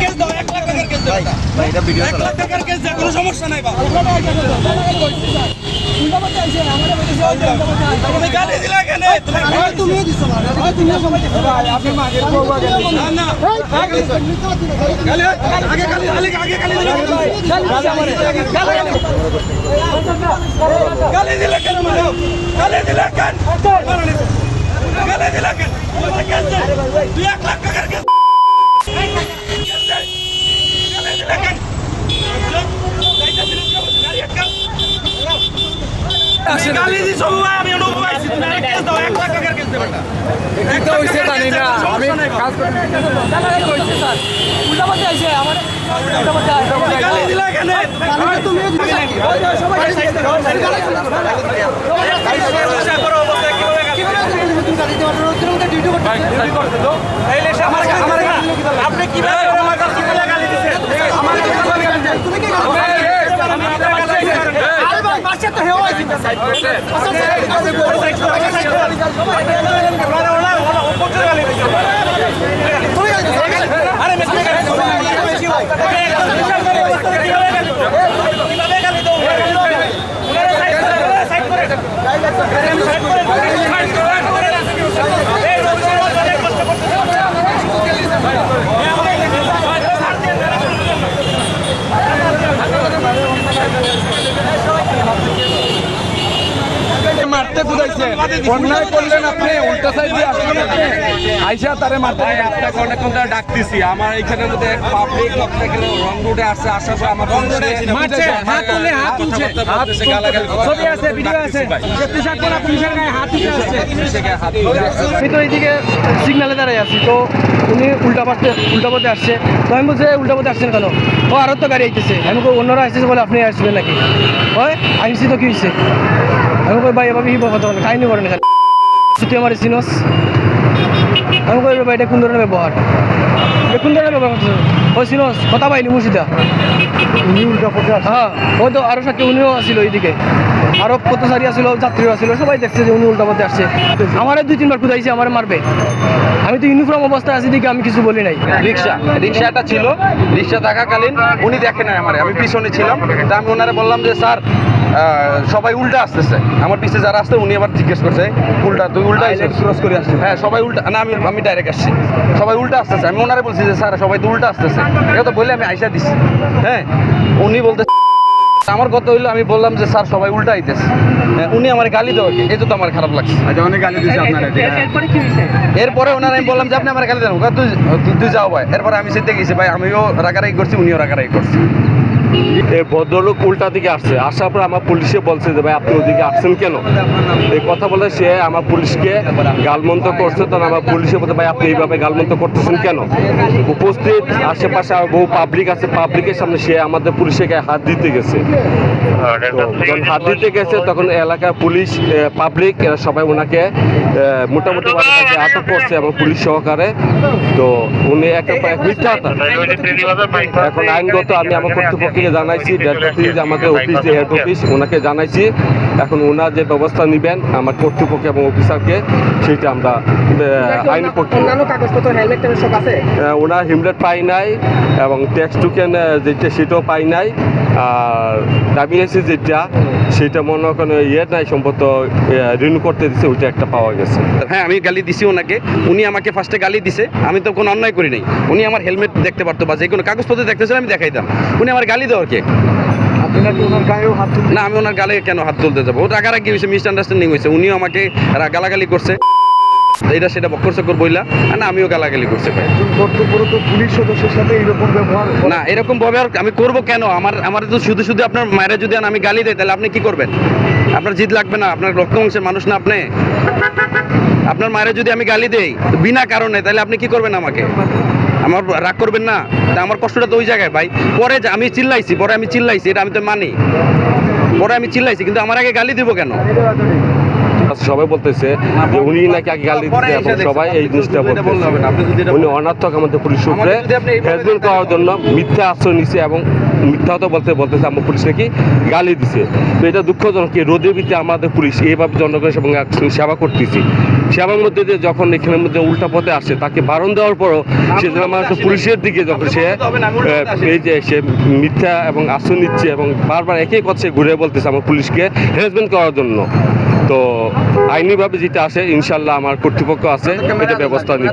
Case দাও এক লাখ টাকার কেস দাও এক সমস্যা নাই বা গালি দিলা কেন? দিলা কেন দিলা কেন? তুই এক লাখ টাকার কেস গালি দিলা কেন আমি গালি দিছো বুয়া, আমি অনুভব আইছি তুমি আরেক কেস দাও এক লাখ হইছে টাকার জানি না। আমি। কাজ করতে তুমি গালি দিলা আপনি কীভাবে আমার কাছে কীভাবে গালি দিচ্ছেন আমার কাছে কীভাবে গালি দিচ্ছেন মারতে বুঝাইছে অন্যায় করলেন আপনি উল্টা সাইড দিয়ে আসলেন আপনি। আইসা তারে মারতে আপনাকে অনেক ঘণ্টা ডাকতেছি। আমার এখানের মধ্যে পাবলিক এখানে রং রোডে আসছে আসার পর আমার মারছে, হাত তুলে, হাত তুলছে। হাত ছবি আছে, ভিডিও আছে। পোশাক পরা পুলিশের গায়ে হাত তুলে আসছে। আমি তো এইদিকে সিগনালে দাঁড়াই আছি তো উনি উল্টা পাশে উল্টা পথে আসছে। তো আমি বলছি "এই উল্টা পথে আসছেন কেন? ও আরও তো গাড়ি আইতেছে। আমি অন্যরা আসতেছে বলে আপনি আসবেন নাকি? হয় আইসি তো কি হয়েছে আমি কই ভাই এভাবে হিপ কথা বলে কাহিনী করেন খালি। তুই আমার চিনস আমি কই ভাই এটা কোন ধরনের ব্যবহার? এটা কোন ধরনের ব্যবহার করতেছে? ও চিনস কথা মুর্শিদা। হ্যাঁ ওই তো আরও সাথে উনিও আসছিল এইদিকে আরও পথচারী আসছিল যাত্রীও আসছিল সবাই দেখছে যে উনি উল্টা পথে আসছে। আমারে দুই তিনবার খুদাইছে আমার মারবে। আমি তো ইউনিফর্ম অবস্থায় আছি দিকে আমি কিছু বলি নাই। রিক্সা রিক্সাটা ছিল রিক্সা থাকাকালীন উনি দেখেন নাই আমার আমি পিছনে ছিলাম। তা আমি ওনারে বললাম যে স্যার সবাই উল্টা আসতেছে। আমার পিছে যারা আসছে উনি আবার জিজ্ঞেস করছে উল্টা তুই উল্টা ক্রস করে আসছিস হ্যাঁ সবাই উল্টা না আমি আমি ডাইরেক্ট আসছি। সবাই উল্টা আসতেছে। আমি ওনারে বলছি যে স্যার সবাই তো উল্টা আসতেছে। এটা তো বলে আমি আইসা দিছি। হ্যাঁ উনি বলতে আমার কথা হইল আমি বললাম যে স্যার সবাই উল্টা আইতেছে। হ্যাঁ, উনি আমার গালি দেওয়া এই তো আমার খারাপ লাগছে। আচ্ছা অনেক গালি দিয়েছে আপনারা এরপরে ওনার আমি বললাম যে আপনি আমার গালি দেন। তুই তুই- তুই যাও ভাই। এরপরে আমি সেটা গেছি ভাই আমিও রাগারাগি করছি উনিও রাগারাগি করছি। এই ভদ্রলোক উল্টা দিকে আসছে। আসার পর আমার পুলিশে বলছে যে, ভাই, আপনি ওদিকে আসছেন কেন? এই কথা বলে সে আমার পুলিশকে গালমন্ত করছে। তখন আমার পুলিশে বলতে ভাই, আপনি এইভাবে গালমন্ত করতেছেন কেন? উপস্থিত আশেপাশে আর বহু পাবলিক আছে। পাবলিকের সামনে সে আমাদের পুলিশের গায়ে হাত দিতে গেছে। যখন হাত দিতে গেছে, তখন এলাকার পুলিশ পাবলিক সবাই ওনাকে মোটামুটি তাকে আটক করছে এবং পুলিশ সহকারে। তো উনি একটা মিথ্যা এখন আইনগত আমি আমার কর্তৃপক্ষকে জানাইছি ডেড অফিস আমাদের অফিস যে হেড অফিস ওনাকে জানাইছি। এখন ওনার যে ব্যবস্থা নেবেন আমার কর্তৃপক্ষ এবং অফিসারকে সেটা আমরা আইনি প্রক্রিয়া কাগজপত্র হেলমেট টেলমেট সব আছে? আহ, ওনার হিমলেট পাই নাই এবং ট্যাক্স টুকেন যেটা সেটাও পাই নাই। আর দাবি আছে যেটা সেটা মনে করেন ইয়ে নাই সম্ভবত রিনিউ করতে দিছে ওইটা একটা পাওয়া গেছে। হ্যাঁ আমি গালি দিছি ওনাকে। উনি আমাকে ফার্স্টে গালি দিছে আমি তো কোনো অন্যায় করি নাই। উনি আমার হেলমেট দেখতে পারতো বা যে কোনো কাগজপত্র দেখতেছিল আমি দেখাইতাম। উনি আমার গালি দেওয়ার কে। কি না আমি ওনার গালে কেন হাত তুলতে যাব? ও রাগারাগি হয়েছে মিসআন্ডারস্ট্যান্ডিং হয়েছে। উনিও আমাকে গালাগালি করছে। এটা সেটা বক্কর চক্কর বইলা। না আমিও গালাগালি করছে। ভাই পুলিশ সদস্যের সাথে এইরকম ব্যবহার না এরকম ভাবে আর আমি করব কেন? আমার আমার তো শুধু শুধু আপনার মায়েরা যদি আমি গালি দেয় তাহলে আপনি কি করবেন? আপনার জিদ লাগবে না আপনার রক্ত অংশের মানুষ না আপনি? আপনার মায়েরা যদি আমি গালি দেই বিনা কারণে তাহলে আপনি কি করবেন আমাকে? আমার রাগ করবেন না। তা আমার কষ্টটা তো ওই জায়গায়, ভাই। পরে আমি চিল্লাইছি, পরে আমি চিল্লাইছি, এটা আমি তো মানি। পরে আমি চিল্লাইছি, কিন্তু আমার আগে গালি দিব কেন? আছে সবাই বলতেছে যে উনি নাকি আগে গালি দিতে এবং সবাই এই জিনিসটা বলতেছে। এটা উনি অনার্থক আমাদের পুলিশ উপরে হ্যাজমেন্ট করার জন্য মিথ্যা আশ্রয় নিছে এবং মিথ্যা কথা বলতে বলতেছে আমার পুলিশ নাকি গালি দিছে। তো এটা দুঃখজনক কি রোদের ভিতরে আমাদের পুলিশ এইভাবে জনগণের সঙ্গে সেবা করতেছি। সেবার মধ্যে দিয়ে যখন এখানের মধ্যে উল্টা পথে আসে তাকে বারণ দেওয়ার পরও সে আমার পুলিশের দিকে যখন সে এই যে সে মিথ্যা এবং আশ্রয় নিচ্ছে এবং বারবার একই কথা সে ঘুরে বলতেছে আমার পুলিশকে হ্যারাসমেন্ট করার জন্য। তো আইনিভাবে যেটা আছে ইনশাল্লাহ আমার কর্তৃপক্ষ আছে এটা ব্যবস্থা নেবে।